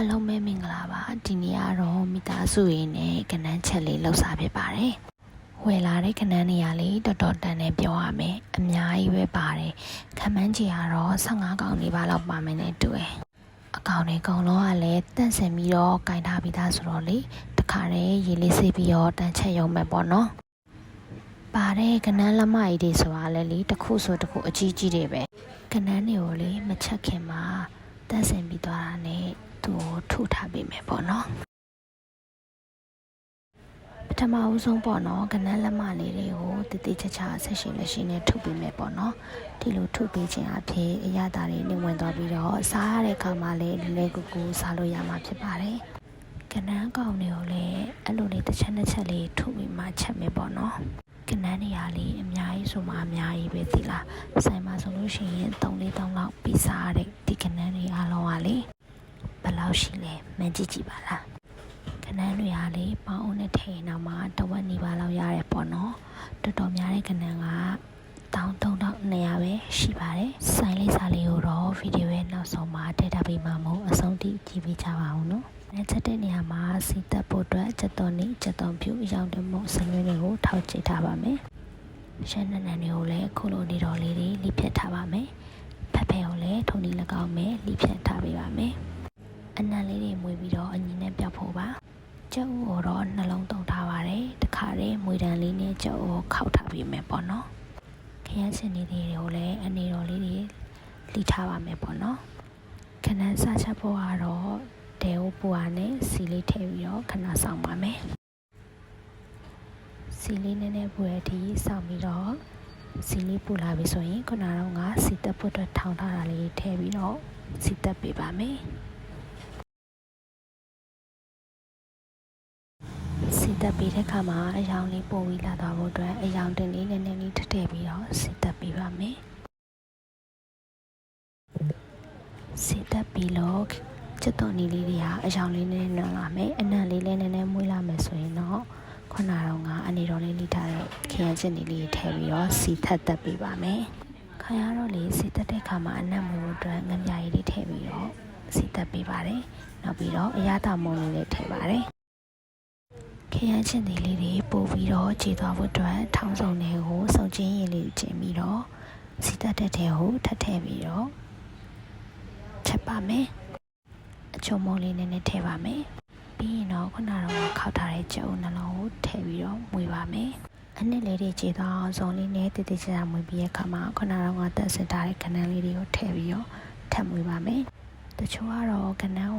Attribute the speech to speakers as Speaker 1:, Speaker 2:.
Speaker 1: အားလုံးပဲမင်္ဂလာပါဒီနေ့ကတော့မိသားစုရင်းနဲ့ကနန်းချက်လေးလှုပ်စားဖြစ်ပါတယ်ဝယ်လာတဲ့ကနန်းနေရာလေးတော်တော်တန်နေပြောရမယ်အများကြီးပဲပါတယ်ခမန်းကြီးကတော့15កောင်နေပါလောက်ပါမယ်နဲ့တူတယ်အကောင်တွေအကုန်လုံးကလည်းတန့်စင်ပြီးတော့ကင်ထားပြီးသားဆိုတော့လေတခါတည်းရေလေးစေးပြီးတော့တန်ချက်ရုံပဲပေါ့နော်ပါတဲ့ကနန်းလက်မကြီးတွေဆိုတာလည်းလေတစ်ခုဆိုတစ်ခုအကြီးကြီးတွေပဲကနန်းတွေကိုလေမချက်ခင်မှာတန့်စင်ပြီးသွားတာနဲ့ သူ့ကိုထုထားပေးမယ်ပေါ့နော်ပထမဦးဆုံးပေါ့နော်ကနန်းလက်မလေးတွေကိုတည်တည်ချာချာဆက်ရှင်လက်ရှင်နဲ့ထုပေးမယ်ပေါ့နော်ဒီလိုထုပေးခြင်းအဖြစ်အရသာတွေနေဝင်သွားပြီးတော့စားရတဲ့အခါမှာလည်းလွယ်လွယ်ကူကူစားလို့ရမှာဖြစ်ပါတယ်ကနန်းကောင်တွေကိုလည်းအဲ့လိုလေးတစ်ချက်တစ်ချက်လေးထုပြီးမှချက်မယ်ပေါ့နော်ကနန်းနေရာလေးအများကြီးဆိုမှအများကြီးပဲသီလားဆိုင်မှာဆိုလို့ရှိရင်3 4တောင်းလောက်ပြီးစားရတဲ့ဒီကနန်းတွေအားလုံးကလေဘယ် လောက်ရှိလဲမန်ကြည့်ကြည့်ပါလားခဏန်းတွေဟာလေပေါင်းအောင်နဲ့ထိန်အောင်မှာတဝက်နေပါလောက်ရတယ်ပေါ့နော်တော်တော်များတဲ့ခဏန်းကတောင်းတုံတော့နေရပဲရှိပါတယ်ဆိုင်လေးစားလေးကိုတော့ဗီဒီယိုရဲ့နောက်ဆုံးမှာထည့်ထားပေးမှာမို့အဆုံးထိကြည့်ပေးကြပါဦးနော်နဲ့ချက်တဲ့နေရာမှာစီတက်ဖို့အတွက်ချက်တော်နေချက်တော်ဖြူအယောင်တမို့စင်ရွေးတွေကိုထောက်ကြည့်ထားပါမယ်ရှမ်းနန်းနန်းတွေကိုလည်းခုလိုနေတော်လေးတွေလိဖြတ်ထားပါမယ်ဖက်ဖဲကိုလည်းထုံဒီ၎င်းမယ်လိဖြတ်ထားပေးပါမယ် အနံလေးတွေမွေပြီးတော့အညီနဲ့ပြောက်ဖို့ပါကျုပ်ကိုတော့နှလုံးတုံထားပါတယ်တခါတည်းမွေတံလေးနဲ့ကျုပ်ကိုခောက်ထားပြီးမယ်ပေါ့နော်ခရမ်းစင်လေးတွေကိုလည်းအနေတော်လေးတွေလိထားပါမယ်ပေါ့နော်ခဏန်းစားချက်ဖို့ကတော့တဲဝပူအားနဲ့စီလေးထည့်ပြီးတော့ခဏဆောင်ပါမယ်စီလေးနည်းနည်းပူရတီဆောင်ပြီးတော့စီလေးပူလာပြီဆိုရင်ခုနကတော့ငါစီတက်ဖို့အတွက်ထောင်းထားတာလေးထည့်ပြီးတော့စီတက်ပေးပါမယ် တက်ပေးတဲ့ခါမှာအယောင်လေးပို့ပြီးလာသွားဖို့အတွက်အယောင်တင်လေးနည်းနည်းလေးထည့်ထည့်ပြီးတော့စီတက်ပေးပါမယ်စီတက်ပြီးလို့ချက်တော်နီလေးတွေဟာအယောင်လေးနည်းနည်းနွမ်းလာမယ်အနံ့လေးလည်းနည်းနည်းမွေးလာမယ်ဆိုရင်တော့ခုနတော့ငါအနေတော်လေးလိထားတဲ့ခရမ်းချင်လေးလေးထည့်ပြီးတော့စီထက်တက်ပေးပါမယ်ခါရတော့လေစီတက်တဲ့ခါမှာအနံ့မွေးဖို့အတွက်ငမြရည်လေးထည့်ပြီးတော့စီတက်ပေးပါတယ်နောက်ပြီးတော့အရသာမုံလေးလေးထည့်ပါတယ် ခရမ်းချင်သေးလေးတွေပို့ပြီးတော့ခြေသွားဖို့အတွက်ထောင်းစုံတွေကိုစုံချင်းရည်လေးကျင်ပြီးတော့စီတက်တဲ့တဲ့ကိုထပ်ထည့်ပြီးတော့ချက်ပါမယ်အချုံမုံလေးနည်းနည်းထည့်ပါမယ်ပြီးရင်တော့ခုနကတော့ခောက်ထားတဲ့ကြုံနှလုံးကိုထည့်ပြီးတော့မွေပါမယ်အနစ်လေးတွေခြေသွားအောင်စုံလေးနဲ့တည်တည်ချာချာမွေပြီးတဲ့အခါမှာခုနကတော့တက်စစ်ထားတဲ့ခဏလေးတွေကိုထည့်ပြီးတော့ထပ်မွေပါမယ်တချို့ကတော့ကနန်းကို